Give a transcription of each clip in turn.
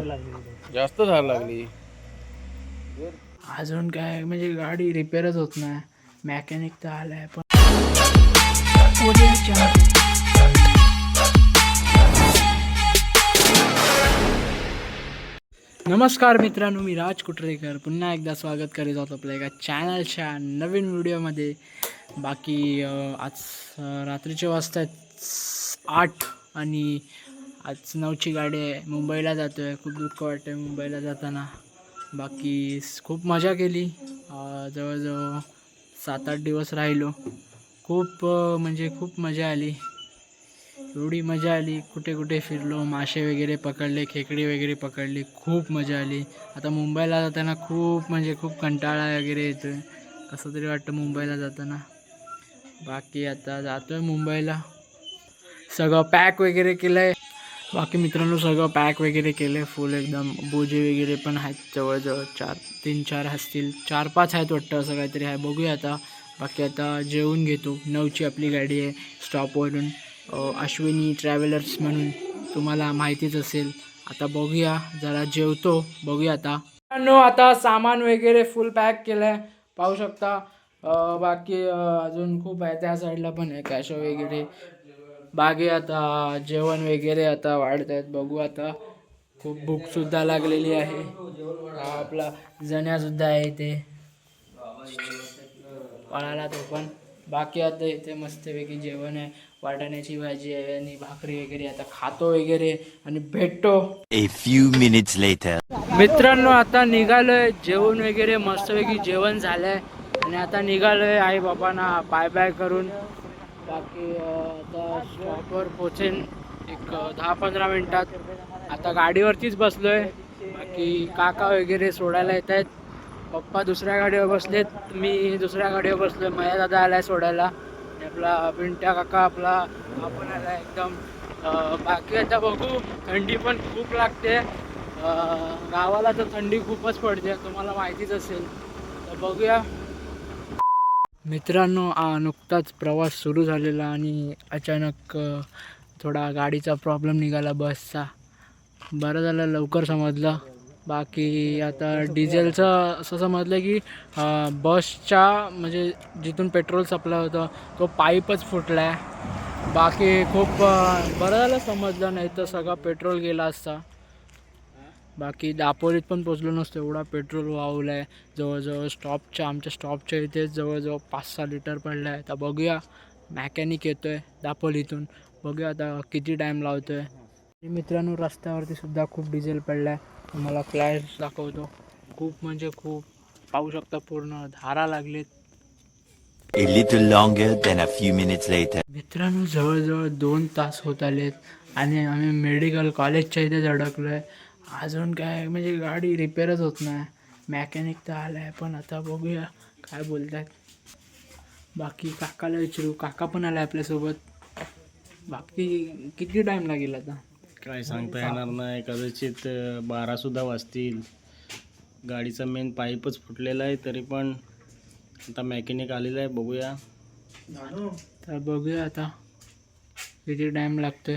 धार लागली जास्त धार लागली. अजून काय म्हणजे गाडी रिपेअरच होत नाही. मॅकॅनिक तर आलाय पण नमस्कार मित्रांनो मी राज कुटरेकर. पुन्हा एकदा स्वागत करीत आहोत आपल्या एका चॅनलच्या नवीन व्हिडिओमध्ये बाकी अं, आज अं, रात्रीचे वाजता आठ आणि आज नऊची गाडी आहे. मुंबईला जातो आहे खूप दुःख वाटतं आहे मुंबईला जाताना. बाकी खूप मजा केली. जवळजवळ सात आठ दिवस राहिलो. खूप म्हणजे खूप मजा आली. एवढी मजा आली. कुठे कुठे फिरलो. मासे वगैरे पकडले खेकडी वगैरे पकडली. खूप मजा आली. आता मुंबईला जाताना खूप म्हणजे खूप कंटाळा वगैरे येतो आहे कसं तरी वाटतं मुंबईला जाताना. बाकी आता जातो आहे मुंबईला. सगळं पॅक वगैरे केलं आहे बाकी मित्रांनो सगळं पॅक वगैरे केलं आहे फुल एकदम. बोजे वगैरे पण आहेत जवळजवळ चार तीन चार असतील. चार पाच आहेत वाटतं असं काहीतरी आहे. बघूया आता. बाकी आता जेवून घेतो. नऊची आपली गाडी आहे स्टॉपवरून अश्विनी ट्रॅव्हलर्स म्हणून तुम्हाला माहितीच असेल. आता बघूया. जरा जेवतो. बघूया आता. मित्रांनो, आता सामान वगैरे फुल पॅक केलं आहे पाहू शकता. बाकी अजून खूप आहे. त्या साईडला पण आहे कॅशो वगैरे. बाकी आता जेवण वगैरे आता वाढत आहेत बघू आता. खूप भूकसुद्धा लागलेली आहे. हा आपला जण्यासुद्धा आहे इथे. पळाला तो पण. बाकी आता इथे मस्तपैकी जेवण आहे. वाटाण्याची भाजी आहे आणि भाकरी वगैरे आता खातो वगैरे आणि भेटतो. मित्रांनो आता निघालोय. जेवण वगैरे मस्तपैकी जेवण झालंय. आणि आता निघालोय आई बाबांना. बाय बाय करून. बाकी आता स्टॉपवर पोचेन एक दहा पंधरा मिनिटात. आता गाडीवरतीच बसलोय. बाकी काका वगैरे सोडायला येत आहेत. पप्पा दुसऱ्या गाडीवर बसलेत. मी दुसऱ्या गाडीवर बसलोय. मया दादा आलाय सोडायला. आणि आपला बिंट्या काका आपला आपण आला एकदम. बाकी आता बघू. थंडी पण खूप लागते. गावाला तर थंडी खूपच पडते. तुम्हाला माहितीच असेल. तर बघूया. मित्रांनो नुकताच प्रवास सुरू झालेला आणि अचानक थोडा गाडीचा प्रॉब्लेम निघाला बसचा. बरं झालं लवकर समजलं. बाकी आता डिझेलचं असं समजलं की बसच्या म्हणजे जिथून पेट्रोल सप्लाय होतं तो पाईपच फुटला आहे बाकी खूप बरं झालं समजलं नाही तर सगळं पेट्रोल गेला असता. बाकी दापोलीत पण पोचलो नसतो एवढा पेट्रोल वाहवला आहे जवळजवळ स्टॉपच्या आमच्या स्टॉपच्या इथे जवळजवळ पाच सहा लिटर पडलं आहे आता बघूया मॅकॅनिक येतो आहे दापोलीतून. बघूया आता किती टाईम लावतो आहे मित्रांनो रस्त्यावरती सुद्धा खूप डिझेल पडला आहे तुम्हाला फ्लॅश दाखवतो. खूप म्हणजे खूप. पाहू शकता पूर्ण धारा लागलेत. A little longer than a few minutes later. मित्रांनो जवळजवळ दोन तास होत आलेत. आणि आम्ही मेडिकल कॉलेजच्या इथे धडकलो आहे अजून काय म्हणजे गाडी रिपेअरच होत नाही. मॅकॅनिक तर आला आहे पण आता बघूया काय बोलतात. बाकी काकाला विचारू. काका पण आला आपल्यासोबत. बाकी किती टाईम लागेल आता? काय सांगता येणार नाही. कदाचित अं, बारा सुद्धा वाजतील. गाडीचा मेन पाईपच फुटलेला आहे तरी पण आता मॅकॅनिक आलेला आहे बघूया. तर बघूया आता किती टाईम लागतोय.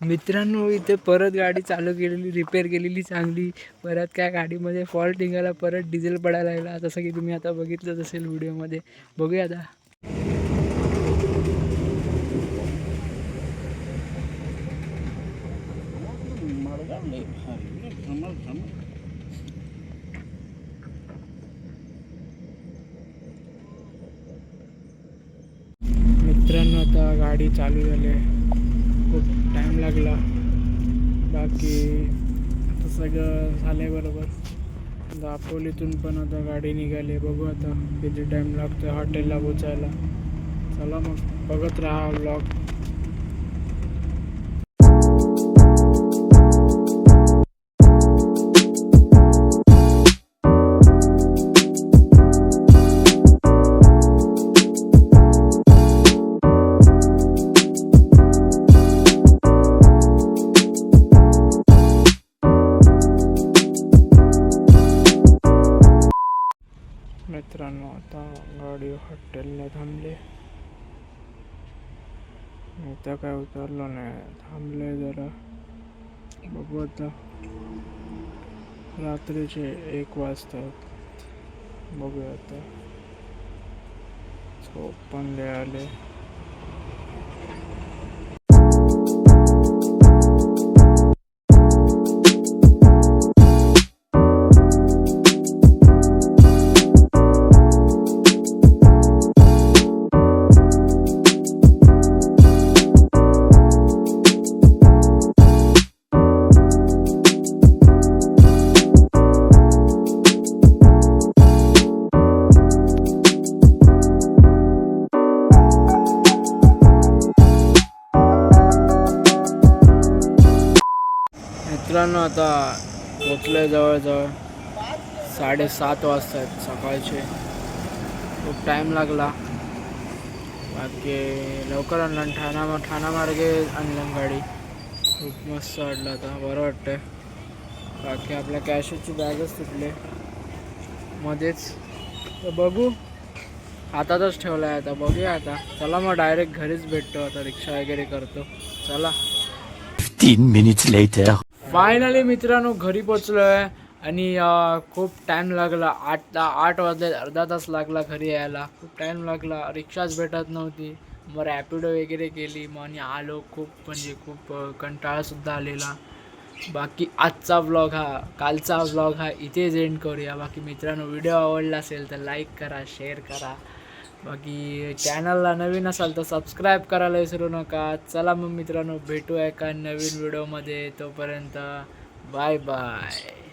मित्रांनो इथे परत गाडी चालू केलेली रिपेअर केलेली चांगली. परत काय गाडीमध्ये फॉल्ट निघाला परत डिझेल पडायला लागला. जसं की तुम्ही आता बघितलंच असेल व्हिडिओमध्ये. बघूया आता. मित्रांनो आता गाडी चालू झाली आहे. खूप टाईम लागला. बाकी आता सगळं झालं आहे बरोबर. दापोलीतून पण आता गाडी निघाली बघू आता किती टाईम लागतो हॉटेलला पोचायला. चला मग बघत राहा ब्लॉग हॉटेलला थांबले. आता काय उतरलो नाही. थांबले जरा. बघू आता. रात्रीचे एक वाजतात बघूया आता. झोप पण लय आले. मित्रांनो आता पोचलोय जवळजवळ साडेसात वाजता आहेत सकाळचे. खूप टाईम लागला. बाकी लवकर आणलं. ठाणा ठाणा मार्गे आणलं गाडी. खूप मस्त वाटलं आता. बरं वाटतंय. बाकी आपल्या कॅशची बॅगच तुटले. मध्येच. तर बघू. हातातच ठेवला आहे आता. बघूया आता. चला मग डायरेक्ट घरीच भेटतो. आता रिक्षा वगैरे करतो. चला. तीन मिनिट्स लेटर फायनली मित्रांनो घरी पोचलो आहे आणि खूप टाईम लागला. आठ ता- आठ वाजले अर्धा तास लागला घरी यायला. खूप टाईम लागला. रिक्षाच भेटत नव्हती. मग रॅपिडो वगैरे केली. मग आणि आलो खूप म्हणजे खूप कंटाळासुद्धा आलेला. बाकी आजचा व्लॉग हा कालचा व्लॉग हा इथेच एंड करूया. बाकी मित्रांनो व्हिडिओ आवडला असेल तर लाईक करा शेअर करा. बाकी चॅनलला नवीन असाल तर सबस्क्राईब करायला विसरू नका. चला मग मित्रांनो भेटू एका नवीन व्हिडिओमध्ये तोपर्यंत बाय बाय